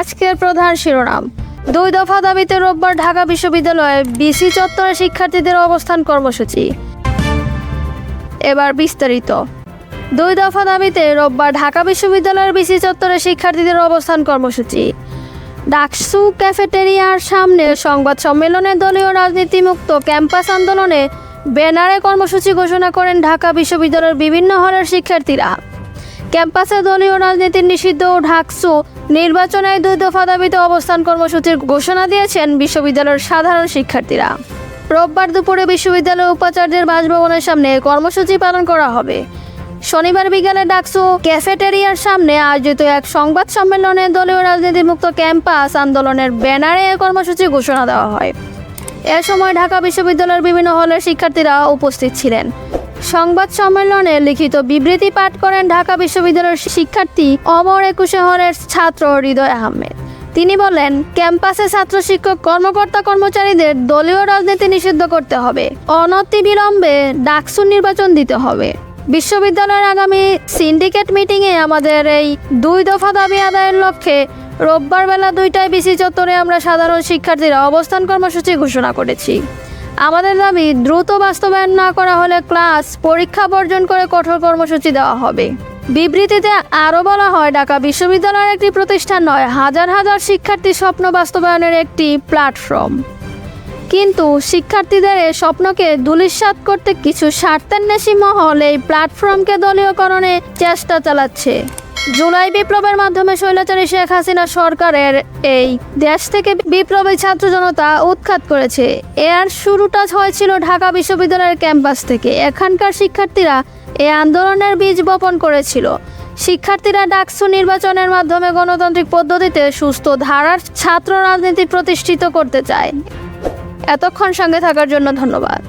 আজকের প্রধান শিরোনাম। দুই দফা দাবিতে রোববার ঢাকা বিশ্ববিদ্যালয়ে বিসি চত্বরে শিক্ষার্থীদের অবস্থান কর্মসূচি। এবার বিস্তারিত। দুই দফা দাবিতে রোববার ঢাকা বিশ্ববিদ্যালয়ের বিসি চত্বরে শিক্ষার্থীদের অবস্থান কর্মসূচি। ডাকসু ক্যাফেটেরিয়ার সামনে সংবাদ সম্মেলনে দলীয় রাজনীতিমুক্ত ক্যাম্পাস আন্দোলনে ব্যানারে কর্মসূচি ঘোষণা করেন ঢাকা বিশ্ববিদ্যালয়ের বিভিন্ন হলের শিক্ষার্থীরা। ক্যাম্পাসে দলীয় রাজনীতির নিষিদ্ধ ও ঢাকসু। নির্বাচনে দুই দফা দাবিতে অবস্থান কর্মসূচির ঘোষণা দিয়েছেন বিশ্ববিদ্যালয়ের সাধারণ শিক্ষার্থীরা। রোববার দুপুরে বিশ্ববিদ্যালয়ের উপাচার্যের বাসভবনের সামনে কর্মসূচি পালন করা হবে। শনিবার বিকালে ডাকসু ক্যাফেটেরিয়ার সামনে আয়োজিত এক সংবাদ সম্মেলনে দলীয় রাজনীতিমুক্ত ক্যাম্পাস আন্দোলনের ব্যানারে এ কর্মসূচি ঘোষণা দেওয়া হয়। এ সময় ঢাকা বিশ্ববিদ্যালয়ের বিভিন্ন হলের শিক্ষার্থীরা উপস্থিত ছিলেন। সংবাদ সম্মেলনে লিখিত বিবৃতি পাঠ করেন ঢাকা বিশ্ববিদ্যালয়ের শিক্ষার্থী অমর একুশে হলের ছাত্র হৃদয় আহমেদ। তিনি বলেন, ক্যাম্পাসে ছাত্র শিক্ষক, কর্মকর্তা কর্মচারীদের দলীয় রাজনীতি নিষিদ্ধ করতে হবে। অনতি বিলম্বে ডাকসু নির্বাচন দিতে হবে। বিশ্ববিদ্যালয়ের আগামী সিন্ডিকেট মিটিংয়ে আমাদের এই দুই দফা দাবি আদায়ের লক্ষ্যে রোববার বেলা দুইটায় বিসি চত্বরে আমরা সাধারণ শিক্ষার্থীরা অবস্থান কর্মসূচি ঘোষণা করেছি। আমাদের দাবি, দ্রুত বাস্তবায়ন না করা হলে ক্লাস, পরীক্ষা বর্জন করে কঠোর কর্মসূচি দেওয়া হবে। বিবৃতিতে আরও বলা হয়, ঢাকা বিশ্ববিদ্যালয়ের একটি প্রতিষ্ঠান নয়, হাজার হাজার শিক্ষার্থী স্বপ্ন বাস্তবায়নের একটি প্ল্যাটফর্ম। কিন্তু শিক্ষার্থীদের এই স্বপ্নকে দুলিশ্বাত করতে কিছু স্বার্থান্বেষী মহল এই প্ল্যাটফর্মকে দলীয়করণে চেষ্টা চালাচ্ছে। জুলাই বিপ্লবের মাধ্যমে স্বৈরাচারী শেখ হাসিনা সরকারের এই দেশ থেকে বিপ্লবী ছাত্র জনতা উৎখাত করেছে। এর শুরুটা হয়েছিল ঢাকা বিশ্ববিদ্যালয়ের ক্যাম্পাস থেকে। এখানকার শিক্ষার্থীরা এই আন্দোলনের বীজ বপন করেছিল। শিক্ষার্থীরা ডাকসু নির্বাচনের মাধ্যমে গণতান্ত্রিক পদ্ধতিতে সুস্থ ধারার ছাত্র রাজনীতি প্রতিষ্ঠিত করতে চায়। এতক্ষণ সঙ্গে থাকার জন্য ধন্যবাদ।